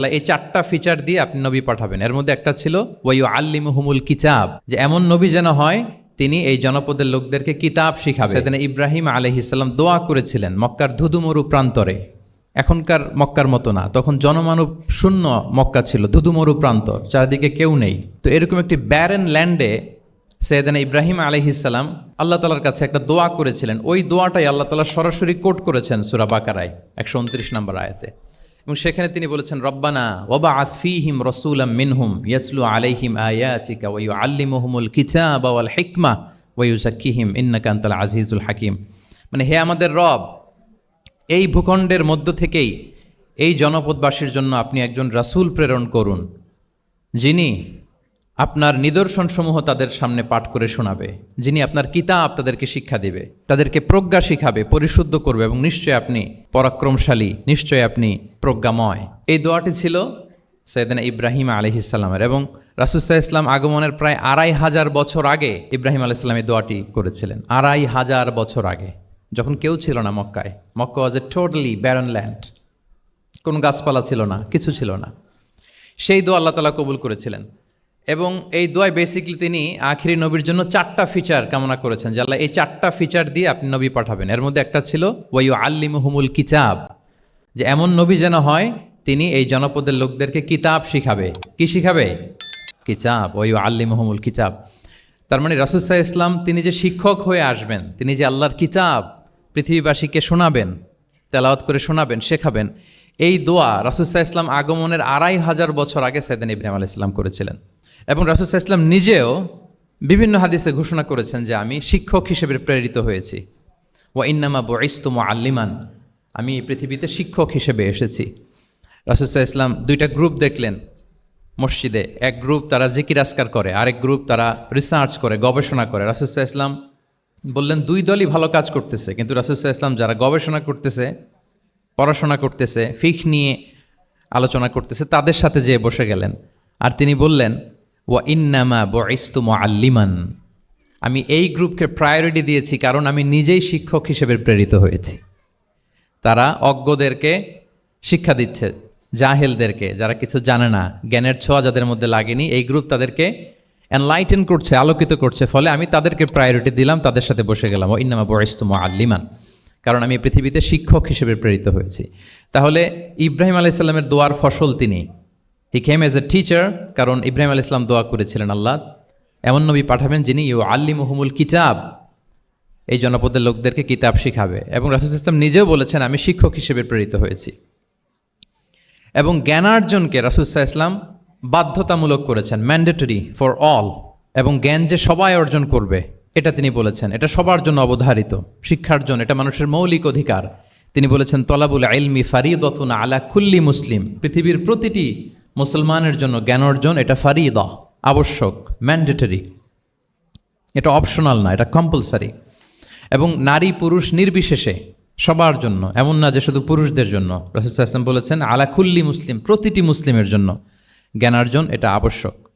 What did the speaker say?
আল্লাহ এই চারটা ফিচার দিয়ে আপনি নবী পাঠাবেন। এর মধ্যে একটা ছিল ওয়াইউ আল্লিমুহুমুল কিতাব যে এমন নবী যেন হয় তিনি এই জনপদের লোকদেরকে কিতাব শিখাবে। সেদিন ইব্রাহিম আলহিসাল্লাম দোয়া করেছিলেন মক্কার ধুধুমরু প্রান্তরে। এখনকার মক্কার মতো না তখন জনমানব শূন্য মক্কা ছিল ধুধুমরু প্রান্তর চারিদিকে কেউ নেই। তো এরকম একটি ব্যারেন ল্যান্ডে সৈয়দান ইব্রাহিম আলহিসাল্লাম আল্লাহ তালার কাছে একটা দোয়া করেছিলেন। ওই দোয়াটাই আল্লাহ তালা সরাসরি কোট করেছেন সুরা বাকারায় একশো উনত্রিশ নম্বর আয়াতে। এবং সেখানে তিনি বলেছেন, রব্বানা ওবা আফিহিম রসুলাম মিনহুম ইয়াসলু আলাইহিম আয়াতিকা ওয়ু আল্লিমহমুল কিচা ওয়াল হিকমা ওয়ু সাক্ষিহিম ইন্নাকান্তাল আজিজুল হাকিম। মানে হে আমাদের রব, এই ভূখণ্ডের মধ্য থেকেই এই জনপদবাসীর জন্য আপনি একজন রাসুল প্রেরণ করুন, যিনি আপনার নিদর্শনসমূহ তাদের সামনে পাঠ করে শোনাবে, যিনি আপনার কিতাব তাদেরকে শিক্ষা দিবে, তাদেরকে প্রজ্ঞা শিখাবে, পরিশুদ্ধ করবে এবং নিশ্চয় আপনি পরাক্রমশালী, নিশ্চয় আপনি প্রজ্ঞাময়। এই দোয়াটি ছিল সৈয়দানা ইব্রাহিম আলহিসাল্লামের এবং রাসুসাহ ইসলাম আগমনের প্রায় আড়াই হাজার বছর আগে ইব্রাহিম আলাইসাল্লাম এই দোয়াটি করেছিলেন। আড়াই হাজার বছর আগে, যখন কেউ ছিল না মক্কায়। Mecca was a totally barren land কোনো গাছপালা ছিল না, কিছু ছিল না। সেই দোয়া আল্লাহ তালা কবুল করেছিলেন। এবং এই দোয়ায় বেসিকলি তিনি আখিরি নবীর জন্য চারটা ফিচার কামনা করেছেন। যে আল্লাহ এই চারটা ফিচার দিয়ে আপনি নবী পাঠাবেন। এর মধ্যে একটা ছিল ওয়াইউ আল্লিমুহুমুল কিতাব যে এমন নবী যেন হয়, তিনি এই জনপদের লোকদেরকে কিতাব শিখাবে। কি শিখাবে? কিতাব ওয়াইউ আল্লিমুহুমুল কিতাব তার মানে রাসুসাহ ইসলাম তিনি যে শিক্ষক হয়ে আসবেন, তিনি যে আল্লাহর কিতাব পৃথিবীবাসীকে শোনাবেন, তেলাওয়াত করে শোনাবেন, শেখাবেন, এই দোয়া রাসুসাহ ইসলাম আগমনের আড়াই হাজার বছর আগে সাইদান ইব্রাহিম ইসলাম করেছিলেন। এবং রাসুসাহ ইসলাম নিজেও বিভিন্ন হাদিসে ঘোষণা করেছেন যে আমি শিক্ষক হিসেবে প্রেরিত হয়েছি। ও ইন্নামা বইস্তুম আল্লিমান আমি এই পৃথিবীতে শিক্ষক হিসেবে এসেছি। রাসুসাহ ইসলাম দুইটা গ্রুপ দেখলেন মসজিদে। এক গ্রুপ তারা জিকির আসকার করে, আরেক গ্রুপ তারা রিসার্চ করে, গবেষণা করে। রাসুসাহ ইসলাম বললেন, দুই দলই ভালো কাজ করতেছে। কিন্তু রাসুসাহ ইসলাম যারা গবেষণা করতেছে, পড়াশোনা করতেছে ফিক নিয়ে আলোচনা করতেছে, তাদের সাথে যেয়ে বসে গেলেন। আর তিনি বললেন ওয়া ইন্নামা বইস্তুম আল্লিমান আমি এই গ্রুপকে প্রায়োরিটি দিয়েছি কারণ আমি নিজেই শিক্ষক হিসেবে প্রেরিত হয়েছি। তারা অজ্ঞদেরকে শিক্ষা দিচ্ছে, জাহেলদেরকে, যারা কিছু জানে না, জ্ঞানের ছোঁয়া যাদের মধ্যে লাগেনি, এই গ্রুপ তাদেরকে এনলাইটেন করছে, আলোকিত করছে, ফলে আমি তাদেরকে প্রায়োরিটি দিলাম, তাদের সাথে বসে গেলাম। ও ইন্নামা বয়স্তুম আল্লিমান কারণ আমি পৃথিবীতে শিক্ষক হিসেবে প্রেরিত হয়েছি। তাহলে ইব্রাহিম আলাইসাল্লামের দোয়ার ফসল তিনি। হি খেম এজ এ টিচার কারণ ইব্রাহিম আল ইসলাম দোয়া করেছিলেন আল্লাহ। এমন নবী পাঠাবেন যিনি ইউ আল্লি মুহমুল কিতাব। এই জনপদের লোকদেরকে কিতাব শিখাবে। এবং রাসুল ইসলাম নিজেও বলেছেন, আমি শিক্ষক হিসেবে প্রেরিত হয়েছি। এবং জ্ঞানার্জনকে রাসুলসাহ ইসলাম বাধ্যতামূলক করেছেন ম্যান্ডেটরি ফর অল এবং জ্ঞান যে সবাই অর্জন করবে, এটা তিনি বলেছেন। এটা সবার জন্য অবধারিত। শিক্ষার্জন এটা মানুষের মৌলিক অধিকার। তিনি বলেছেন, তলাবুল আইলমি ফারিদতুন আলা কুল্লি মুসলিম। পৃথিবীর প্রতিটি মুসলমানের জন্য জ্ঞান অর্জন, এটা ফারিদা, আবশ্যক ম্যান্ডেটরি এটা অপশনাল না, এটা কম্পালসারি এবং নারী পুরুষ নির্বিশেষে সবার জন্য, এমন না যে শুধু পুরুষদের জন্য। রসুল আসলাম বলেছেন আলাকুল্লি মুসলিম, প্রতিটি মুসলিমের জন্য জ্ঞানার্জন এটা আবশ্যক।